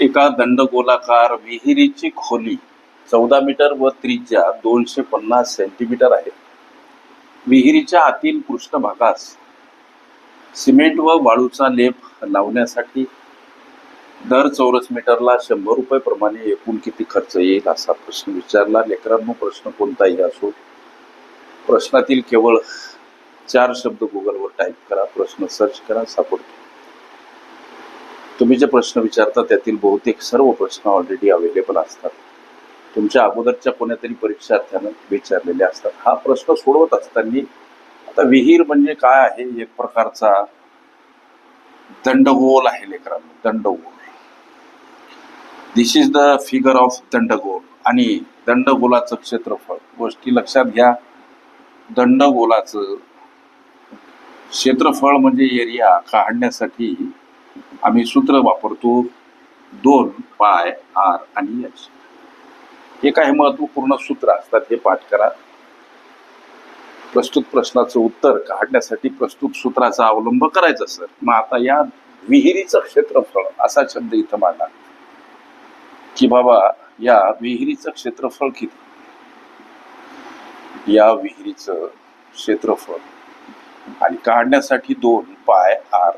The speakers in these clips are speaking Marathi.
एका दंडगोलाकार विहिरीची खोली चौदा मीटर व त्रिज्या दोनशे पन्नास सेंटीमीटर आहे. विहिरीच्या आतील पृष्ठभागास सिमेंट व वाळूचा लेप लावण्यासाठी दर चौरस मीटरला शंभर रुपये प्रमाणे एकूण किती खर्च येईल असा प्रश्न विचारला. लेकरांनो प्रश्न कोणताही असो प्रश्नातील केवळ चार शब्द गुगलवर टाईप करा प्रश्न सर्च करा सापडतो तुम्ही जे प्रश्न विचारता त्यातील बहुतेक सर्व प्रश्न ऑलरेडी अवेलेबल असतात. तुमच्या अगोदरच्या कोणत्यातरी परीक्षार्थ्यानं विचारलेले असतात. हा प्रश्न सोडवत असताना आता विहीर म्हणजे काय आहे? एक प्रकारचा दंडगोल आहे लेकरांनो दंडगोल. This is the figure of दंडगोल. आणि दंडगोलाचं क्षेत्रफळ गोष्टी लक्षात घ्या. दंडगोलाचं क्षेत्रफळ म्हणजे एरिया काढण्यासाठी आम्ही सूत्र वापरतो दोन पाय आर आणि एच हे काही महत्त्वपूर्ण सूत्र असतात हे पाठ करा. प्रस्तुत प्रश्नाचं उत्तर काढण्यासाठी प्रस्तुत सूत्राचा अवलंब करायचा सर. मग आता या विहिरीचं क्षेत्रफळ असा शब्द इथं मांडा. की बाबा या विहिरीचं क्षेत्रफळ किती? या विहिरीचं क्षेत्रफळ. आणि काढण्यासाठी दोन पाय आर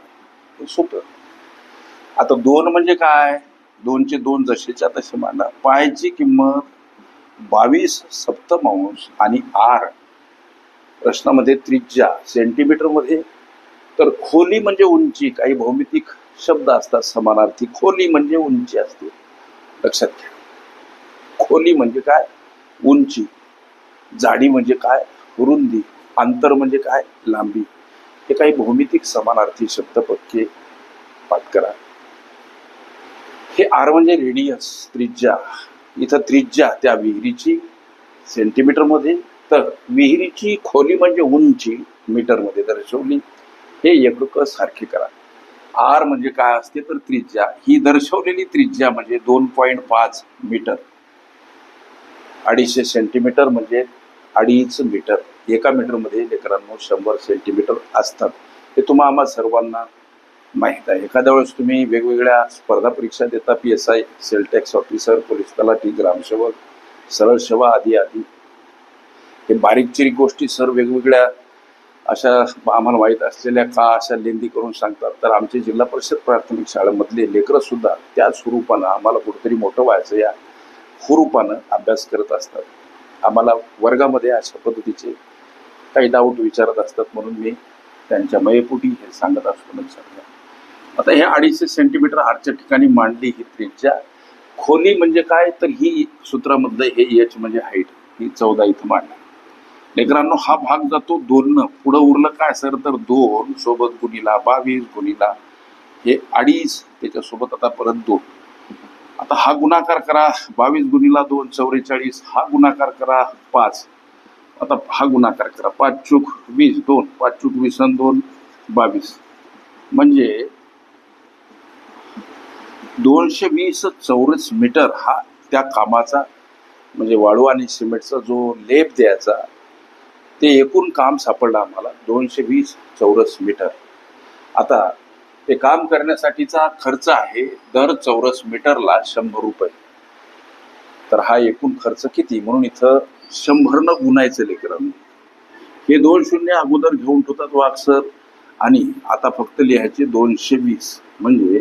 हे सोपं आता दोन म्हणजे काय? दोनचे दोन जसेच्या तसे मांडा. पायची किंमत बावीस सप्तमांश आणि आर. प्रश्नामध्ये त्रिज्या. सेंटीमीटरमध्ये. तर खोली म्हणजे उंची. काही भौमितिक शब्द असतात समानार्थी. खोली म्हणजे उंची असते. लक्षात घ्या. खोली म्हणजे काय? उंची. जाडी म्हणजे काय? रुंदी. अंतर म्हणजे काय? लांबी. हे काही भौमितिक समानार्थी शब्द पक्के पाठ करा. हे आर म्हणजे रेडियस त्रिज्या. इथं त्रिज्या त्या विहिरीची सेंटीमीटरमध्ये तर विहिरीची खोली म्हणजे उंची मीटरमध्ये दर्शवली. हे एकक सारखे करा. आर म्हणजे काय असते तर त्रिज्या. ही दर्शवलेली त्रिज्या म्हणजे दोन पॉईंट पाच मीटर अडीचशे सेंटीमीटर म्हणजे अडीच मीटर एका मीटरमध्ये लेकरांनो शंभर सेंटीमीटर असतात. हे तुम्हा आम्हा सर्वांना माहीत आहे. एखाद्या वेळेस तुम्ही वेगवेगळ्या स्पर्धा परीक्षा देता P S I sale tax officer police तलाठी ग्रामसेवक सरळ सेवा आदी आदी हे बारीक चिरीक गोष्टी सर वेगवेगळ्या अशा आम्हाला माहीत असलेल्या का अशा लेंदी करून सांगतात. तर आमचे जिल्हा परिषद प्राथमिक शाळेमधले लेकरंसुद्धा त्या स्वरूपानं आम्हाला कुठेतरी मोठं व्हायचं या स्वरूपानं अभ्यास करत असतात. आम्हाला वर्गामध्ये अशा पद्धतीचे काही डाऊट विचारत असतात म्हणून मी त्यांच्या मयपुटी हे सांगत असतो. लक्षात घ्या आता हे अडीचशे सेंटीमीटर आरच्या ठिकाणी मांडली ही त्रिज्या. खोली म्हणजे काय? तर ही सूत्रामधलं हे एच म्हणजे हाईट ही चौदा इथं मांडली. लेकरांनो हा भाग जातो दोन पुढं उरलं काय सर? तर दोन सोबत गुणीला बावीस गुणीला हे अडीच त्याच्यासोबत आता परत दोन. आता हा गुणाकार करा बावीस गुणीला दोन चौवेचाळीस. हा गुणाकार करा पाच. आता हा गुणाकार करा पाच चूक वीस दोन. पाच चूक वीस आणि दोन बावीस. म्हणजे दोनशे वीस चौरस मीटर हा त्या कामाचा म्हणजे वाळू आणि सिमेंटचा जो लेप द्यायचा ते एकूण काम सापडलं आम्हाला दोनशे वीस चौरस मीटर. आता ते काम करण्यासाठीचा खर्च आहे दर चौरस मीटरला शंभर रुपये. तर हा एकूण खर्च किती? म्हणून इथं शंभरनं गुणायचं लेकरांनी हे दोन शून्य अगोदर घेऊन ठेवतात वाक्सर आणि आता फक्त लिहायचे दोनशे वीस. म्हणजे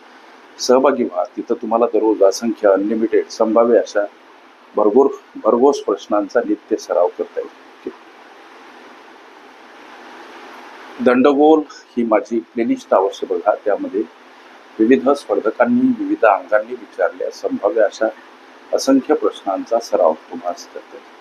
सहभागी व्हा. तिथं तुम्हाला दररोज असंख्य अनलिमिटेड संभाव्य अशा भरघोर भरघोस प्रश्नांचा नित्य सराव करता येईल. दंडगोल ही माझी प्लेलिस्ट अवश्य बघा. त्यामध्ये विविध स्पर्धकांनी विविध अंगांनी विचारल्या संभाव्य अशा असंख्य प्रश्नांचा सराव तुम्हाला करता येईल.